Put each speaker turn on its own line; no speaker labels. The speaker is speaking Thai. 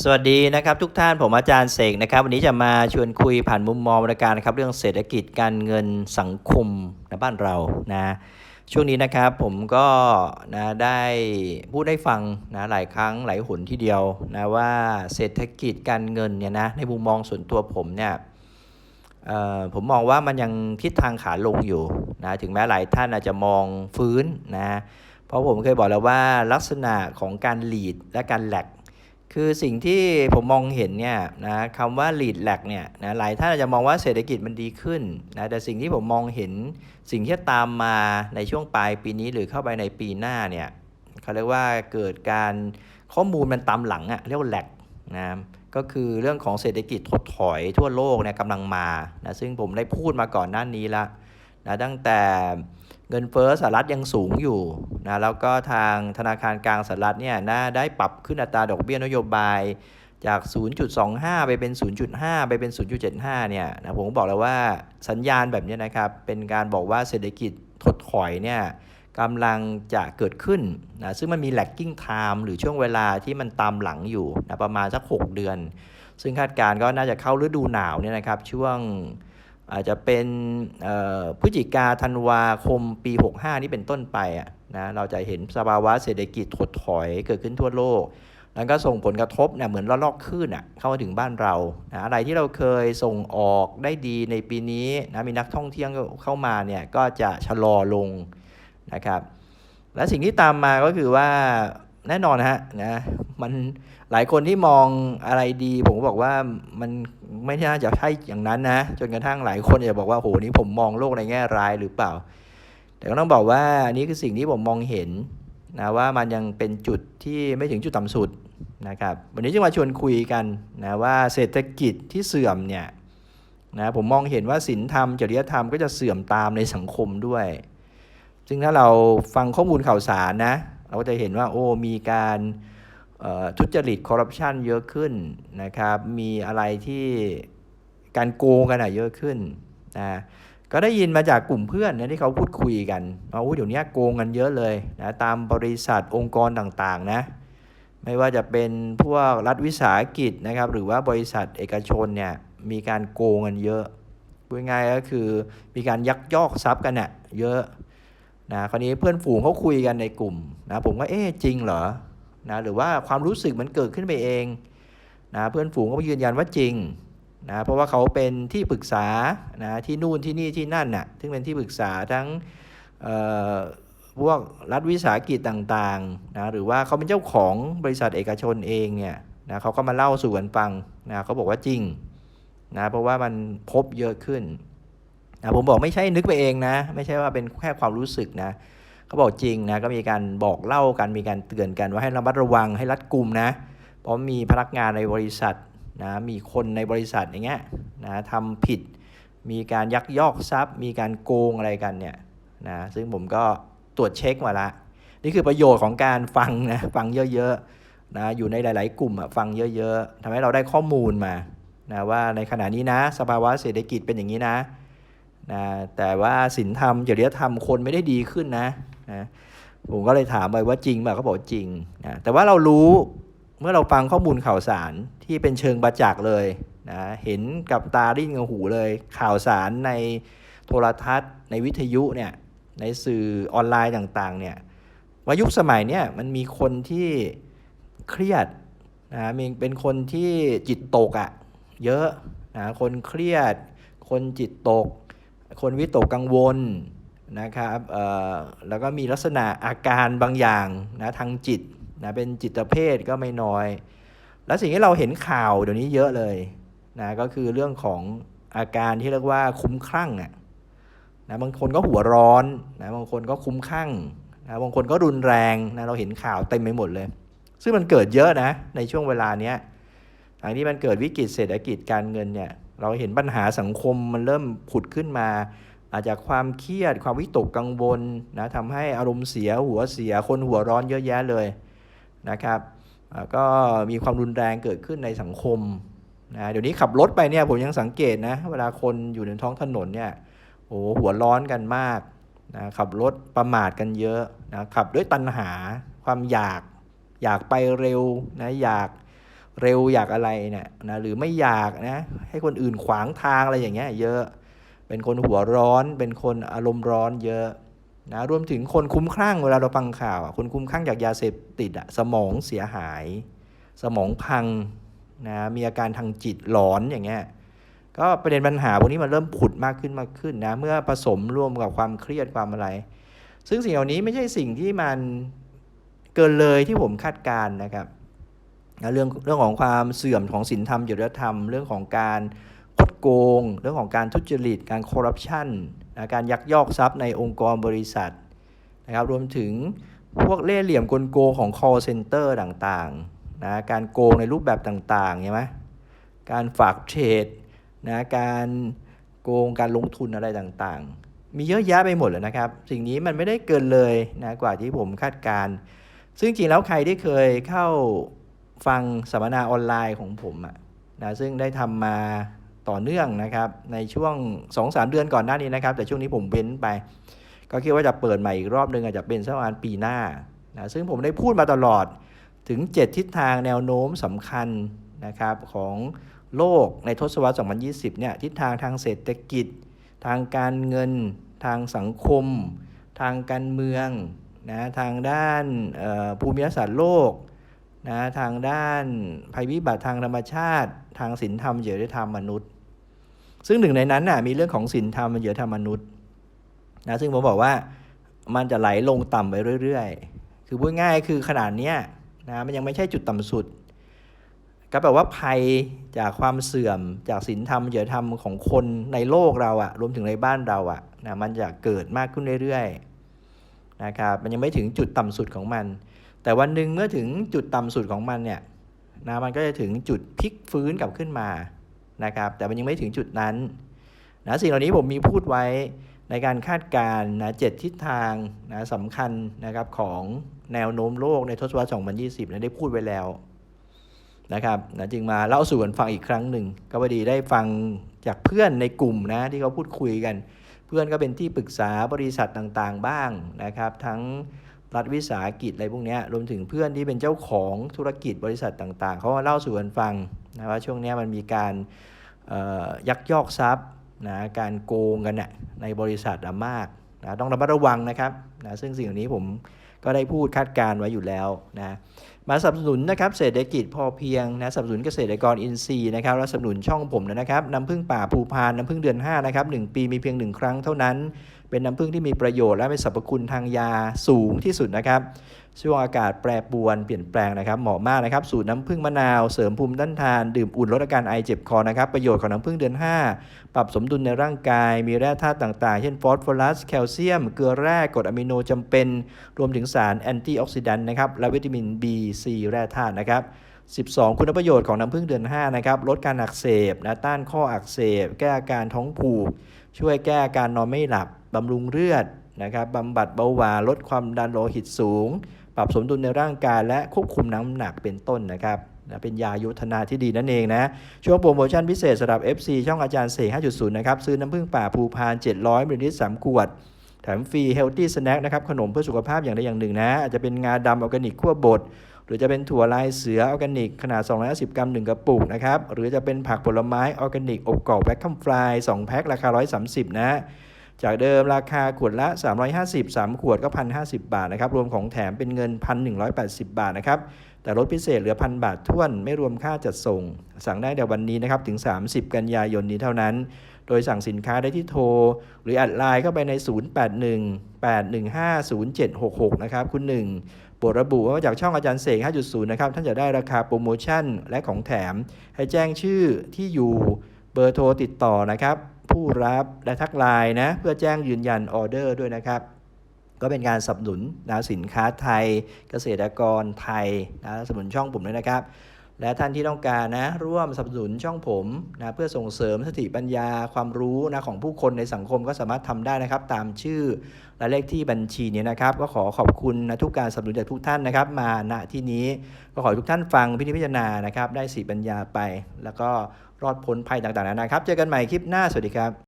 สวัสดีนะครับทุกท่านผมอาจารย์เสกนะครับ วันนี้จะมาชวนคุยผ่านมุมมองบริการนะครับ เรื่องเศรษฐกิจการเงินสังคมในบ้านเรานะช่วงนี้นะครับผมก็นะได้พูดได้ฟังนะหลายครั้งหลายหนที่เดียวนะว่าเศรษฐกิจการเงินเนี่ยนะในมุมมองส่วนตัวผมเนี่ยเอ่อผมมองว่ามันยังทิศทางขาลงอยู่นะถึงแม้หลายท่านอาจจะมองฟื้นนะเพราะผมเคยบอกแล้วว่าลักษณะของการ lead และการ lag คือสิ่งที่ผมมองเห็นเนี่ยนะคำว่า lead lag เนี่ยนะหลายท่านอาจจะมองว่าเศรษฐกิจมันดีขึ้นนะแต่สิ่งที่ผมมองเห็นสิ่งที่ตามมาในช่วงปลายปีนี้หรือเข้าไปในปีหน้าเนี่ยเขาเรียกว่าเกิดการข้อมูลมันตามหลังอะเรียกว่า lag นะก็คือเรื่องของเศรษฐกิจถดถอยทั่วโลกเนี่ยกำลังมานะซึ่งผมได้พูดมาก่อนหน้านี้ละนะตั้งแต่ เงินเฟ้อสหรัฐยังสูงอยู่นะแล้วก็ทางธนาคารกลางสหรัฐเนี่ยนะได้ปรับขึ้นอัตราดอกเบี้ยนโยบายจาก 0.25 ไปเป็น 0.5 ไปเป็น 0.75 เนี่ยนะผมบอกแล้วว่าสัญญาณแบบนี้นะครับ เป็นการบอกว่าเศรษฐกิจถดถอยเนี่ยกำลังจะเกิดขึ้นนะซึ่งมันมี lagging time หรือช่วงเวลาที่มันตามหลังอยู่นะประมาณสัก 6 เดือน ซึ่งคาดการณ์ก็น่าจะเข้าฤดูหนาวเนี่ยนะครับช่วง อาจจะเป็นพฤศจิกาธันวาคมปี 65 นี่เป็นต้นไปอะนะเราจะเห็นสภาวะเศรษฐกิจถดถอยเกิดขึ้นทั่วโลก แล้วก็ส่งผลกระทบเนี่ยเหมือนระลอกคลื่นอะเข้ามาถึงบ้านเรานะอะไรที่เราเคยส่งออกได้ดีในปีนี้นะมีนักท่องเที่ยวเข้ามาเนี่ยก็จะชะลอลงนะครับและสิ่งที่ตามมาก็คือว่าแน่นอนนะฮะนะมันหลายคนที่มองอะไรดี ผมก็บอกว่ามัน ไม่น่าจะใช่อย่างนั้นนะ จนกระทั่งหลายคนจะบอกว่าโหนี่ผมมองโลกในแง่ร้ายหรือเปล่า แต่ก็ต้องบอกว่าอันนี้คือสิ่งที่ผมมองเห็นนะว่ามันยังเป็นจุดที่ไม่ถึงจุดต่ำสุดนะครับวันนี้จะมาชวนคุยกันนะว่าเศรษฐกิจที่เสื่อมเนี่ยนะผมมองเห็นว่าศีลธรรมจริยธรรมก็จะเสื่อมตามในสังคมด้วย ซึ่งถ้าเราฟังข้อมูลข่าวสารนะ เราก็จะเห็นว่าโอ้มีการ ทุจริตคอร์รัปชันเยอะขึ้นนะครับ มีอะไรที่การโกงกันอะเยอะขึ้นนะก็ได้ยินมาจากกลุ่มเพื่อนนะที่เขาพูดคุยกันว่าโอ้เดี๋ยวนี้โกงกันเยอะเลยนะตามบริษัทองค์กรต่างๆนะไม่ว่าจะเป็นพวกรัฐวิสาหกิจนะครับ หรือว่าบริษัทเอกชนเนี่ยมีการโกงกันเยอะพูดง่ายก็คือมีการยักยอกทรัพย์กันเนี่ยเยอะนะคราวนี้เพื่อนฝูงเขาคุยกันในกลุ่มนะผมก็เอ๊ะจริงเหรอ นะหรือว่าความรู้สึกมันเกิดขึ้นไปเองนะเพื่อนฝูงก็ยืนยันว่าจริงนะเพราะว่าเขาเป็นที่ปรึกษานะที่นู่นที่นี่ที่นั่นน่ะซึ่งเป็นที่ปรึกษาทั้งเอ่อพวกรัฐวิสาหกิจต่างๆนะหรือว่าเขาเป็นเจ้าของบริษัทเอกชนเองเนี่ยนะเขาก็มาเล่าสู่กันฟังนะเขาบอกว่าจริงนะเพราะว่ามันพบเยอะขึ้นนะผมบอกไม่ใช่นึกไปเองนะ ไม่ใช่ว่าเป็นแค่ความรู้สึกนะ เขาบอกจริงนะก็มีการบอกเล่ากันมีการเตือนกันว่าให้ระมัดระวังให้รัดกุมนะเพราะมีพนักงานในบริษัทนะมีคนในบริษัทอย่างเงี้ยนะทำผิด มีการยักยอกทรัพย์ มีการโกงอะไรกันเนี่ยนะซึ่งผมก็ตรวจเช็คมาละ นี่คือประโยชน์ของการฟังนะฟังเยอะๆนะอยู่ในหลาย ๆ กลุ่มอะฟังเยอะๆทำให้เราได้ข้อมูลมานะว่าในขณะนี้นะสภาวะเศรษฐกิจเป็นอย่างนี้นะนะแต่ว่าศีลธรรมจริยธรรมคนไม่ได้ดีขึ้นนะ นะผมก็เลยถามไปว่าจริงป่ะเขาบอกจริงนะแต่ว่าเรารู้เมื่อเราฟังข้อมูลข่าวสารที่เป็นเชิงประจักษ์เลยนะเห็นกับตาได้นกับหูเลย ข่าวสารในโทรทัศน์ ในวิทยุเนี่ยในสื่อออนไลน์ต่างๆเนี่ยว่ายุคสมัยเนี่ยมันมีคนที่เครียดนะมีเป็นคนที่จิตตกอะ่ะเยอะนะคนเครียด คนจิตตก คนวิตกกังวล นะครับเอ่อแล้วก็มีลักษณะอาการบางอย่างนะทางจิตนะเป็นจิตเภทก็ไม่น้อย และสิ่งที่เราเห็นข่าวเดี๋ยวนี้เยอะเลยนะก็คือเรื่องของอาการที่เรียกว่าคุ้มคลั่งอะนะบางคนก็หัวร้อนนะบางคนก็คุ้มคลั่งนะบางคนก็รุนแรงนะเราเห็นข่าวเต็มไปหมดเลย ซึ่งมันเกิดเยอะนะในช่วงเวลาเนี้ยทางที่มันเกิดวิกฤตเศรษฐกิจการเงินเนี่ยเราเห็นปัญหาสังคมมันเริ่มผุดขึ้นมา อาจจะความเครียด ความวิตกกังวลนะทำให้อารมณ์เสียหัวเสียคนหัวร้อนเยอะแยะเลยนะครับก็มีความรุนแรงเกิดขึ้นในสังคมนะเดี๋ยวนี้ขับรถไปเนี่ยผมยังสังเกตนะเวลาคนอยู่ในท้องถนนเนี่ยโอ้หัวร้อนกันมากนะขับรถประมาทกันเยอะนะขับด้วยตัณหาความอยากอยากไปเร็วนะอยากเร็วอยากอะไรเนี่ยนะหรือไม่อยากนะให้คนอื่นขวางทางอะไรอย่างเงี้ยเยอะ เป็นคนหัวร้อน เป็นคนอารมณ์ร้อนเยอะนะรวมถึงคนคุ้มคลั่งเวลาเราฟังข่าวคนคุ้มคลั่งจากยาเสพติดอะสมองเสียหาย สมองพังนะมีอาการทางจิตหลอนอย่างเงี้ยก็ประเด็นปัญหาพวกนี้มันเริ่มผุดมากขึ้นมากขึ้นนะเมื่อผสมร่วมกับความเครียดความอะไร ซึ่งสิ่งเหล่านี้ไม่ใช่สิ่งที่มันเกินเลยที่ผมคาดการณ์นะครับนะเรื่องเรื่องของความเสื่อมของศีลธรรมจริยธรรมเรื่องของการ โกง เรื่องของการทุจริต การคอร์รัปชันนะการยักยอกทรัพย์ในองค์กรบริษัทนะครับ รวมถึงพวกเล่ห์เหลี่ยมกลโกงของ call center ต่างๆนะการโกงในรูปแบบต่างๆใช่ไหมการฝากเทรดนะการโกงการลงทุนอะไรต่างๆ มีเยอะแยะไปหมดเลยนะครับ สิ่งนี้มันไม่ได้เกินเลยนะกว่าที่ผมคาดการณ์ซึ่งจริงแล้วใครที่เคยเข้าฟังสัมมนาออนไลน์ของผมอะนะซึ่งได้ทำมา ต่อเนื่องนะครับ ในช่วง 2-3 เดือนก่อนหน้านี้นะครับ แต่ช่วงนี้ผมเว้นไป ก็คิดว่าจะเปิดใหม่อีกรอบนึงอาจจะเป็นสักประมาณปีหน้านะซึ่งผมได้พูดมาตลอดถึง 7 ทิศทางแนวโน้มสำคัญนะครับของโลกในทศวรรษ 2020 เนี่ยทิศทางทางเศรษฐกิจ ทางการเงิน ทางสังคม ทางการเมืองนะทางด้านภูมิศาสตร์โลกนะทางด้านภัยพิบัติทางธรรมชาติ ทางศีลธรรมจริยธรรมมนุษย์ ซึ่งหนึ่งในนั้นน่ะมีเรื่องของศีลธรรมจริยธรรมมนุษย์นะซึ่งผมบอกว่ามันจะไหลลงต่ำไปเรื่อยๆ คือพูดง่ายคือขนาดเนี้ยนะมันยังไม่ใช่จุดต่ำสุด ก็แปลว่าภัยจากความเสื่อมจากศีลธรรมจริยธรรมของคนในโลกเราอะรวมถึงในบ้านเราอะนะมันจะเกิดมากขึ้นเรื่อยๆนะครับมันยังไม่ถึงจุดต่ำสุดของมัน แต่วันหนึ่งเมื่อถึงจุดต่ำสุดของมันเนี่ยนะมันก็จะถึงจุดพลิกฟื้นกลับขึ้นมา นะครับ แต่มันยังไม่ถึงจุดนั้นนะสิ่งเหล่านี้ผมมีพูดไว้ในการคาดการณ์นะเจ็ดทิศทางนะสำคัญนะครับของแนวโน้มโลกในทศวรรษ 2020นะได้พูดไว้แล้วนะครับนะจึงมาเล่าสู่กันฟังอีกครั้งหนึ่ง ก็พอดีได้ฟังจากเพื่อนในกลุ่มนะที่เขาพูดคุยกัน เพื่อนก็เป็นที่ปรึกษาบริษัทต่างๆ บ้างนะครับ ทั้งรัฐวิสาหกิจอะไรพวกนี้รวมถึงเพื่อนที่เป็นเจ้าของธุรกิจบริษัทต่างๆเขาเล่าสู่กันฟังนะว่าช่วงนี้มันมีการ ยักยอกทรัพย์นะการโกงกันนะในบริษัทอะมากนะต้องระมัดระวังนะครับนะซึ่งสิ่งเหล่านี้ผมก็ได้พูดคาดการณ์ไว้อยู่แล้วนะมาสนับสนุนนะครับเศรษฐกิจพอเพียงนะสนับสนุนเกษตรกรอินทรีย์นะครับและสนับสนุนช่องผมนะครับน้ำพึ่งป่าภูพานน้ำพึ่งเดือน5นะครับหนึ่งปีมีเพียงหนึ่งครั้งเท่านั้น เป็นน้ำพึ่งที่มีประโยชน์และมีสรรพคุณทางยาสูงที่สุดนะครับ ช่วงอากาศแปรปรวนเปลี่ยนแปลงนะครับเหมาะมากนะครับสูตรน้ำผึ้งมะนาวเสริมภูมิต้านทาน ดื่มอุ่นลดอาการไอเจ็บคอนะครับประโยชน์ของน้ำผึ้งเดือน 5 ปรับสมดุลในร่างกาย มีแร่ธาตุต่างๆ เช่นฟอสฟอรัสแคลเซียม เกลือแร่กรดอะมิโนจำเป็น รวมถึงสารแอนตี้ออกซิแดนต์นะครับและวิตามิน B C แร่ธาตุนะครับ12 คุณประโยชน์ของน้ำผึ้งเดือน 5 นะครับ ลดการอักเสบนะต้านข้ออักเสบ แก้อาการท้องผูก ช่วยแก้อาการนอนไม่หลับ บำรุงเลือดนะครับบำบัดเบาหวานลดความดันโลหิตสูง ปรับสมดุลในร่างกายและควบคุมน้ำหนักเป็นต้นนะครับเป็นยายุทธนาที่ดีนั่นเองนะ ช่วงโปรโมชั่นพิเศษสำหรับ FC ช่องอาจารย์เสก5.0 นะครับ ซื้อน้ำผึ้งป่าภูพาน 700มิลลิลิตร3ขวด แถมฟรีเฮลตี้สแน็คนะครับ ขนมเพื่อสุขภาพอย่างใดอย่างหนึ่งนะ อาจจะเป็นงาดำออร์แกนิกขั้วบด หรือจะเป็นถั่วลายเสือออร์แกนิก ขนาด 250 กรัม 1 กระปุกนะครับ หรือจะเป็นผักผลไม้ออร์แกนิกอบกรอบแวคคัมฟลาย2แพ็คราคา 130 นะ จากเดิมราคาขวดละ 350 3 ขวดก็ 1,050 บาทนะครับ รวมของแถมเป็นเงิน 1,180 บาทนะครับ แต่ลดพิเศษเหลือพันบาทท้วนไม่รวมค่าจัดส่ง สั่งได้แต่วันนี้นะครับ ถึง 30 กันยายนนี้เท่านั้น โดยสั่งสินค้าได้ที่โทร หรือแอดไลน์เข้าไปใน 0818150766 นะครับ คุณหนึ่งโปรดระบุว่ามาจากช่องอาจารย์เสก 5.0 นะครับ ท่านจะได้ราคาโปรโมชั่นและของแถม ให้แจ้งชื่อที่อยู่เบอร์โทรติดต่อนะครับ ผู้รับและทักไลน์นะเพื่อแจ้งยืนยันออเดอร์ด้วยนะครับก็เป็นการสนับสนุนนะสินค้าไทย เกษตรกรไทยนะสนับสนุนช่องผมด้วยนะครับ และท่านที่ต้องการนะร่วมสนับสนุนช่องผมนะเพื่อส่งเสริมสติปัญญาความรู้นะของผู้คนในสังคมก็สามารถทำได้นะครับ ตามชื่อและเลขที่บัญชีเนี้นะครับ ก็ขอขอบคุณนะทุกการสนับสนุนจากทุกท่านนะครับ มาณที่นี้ก็ขอทุกท่านฟังพิธีพิจารณานะครับ ได้สีปัญญาไป แล้วก็ รอดพ้นภัยต่างๆนานาครับ เจอกันใหม่คลิปหน้า สวัสดีครับ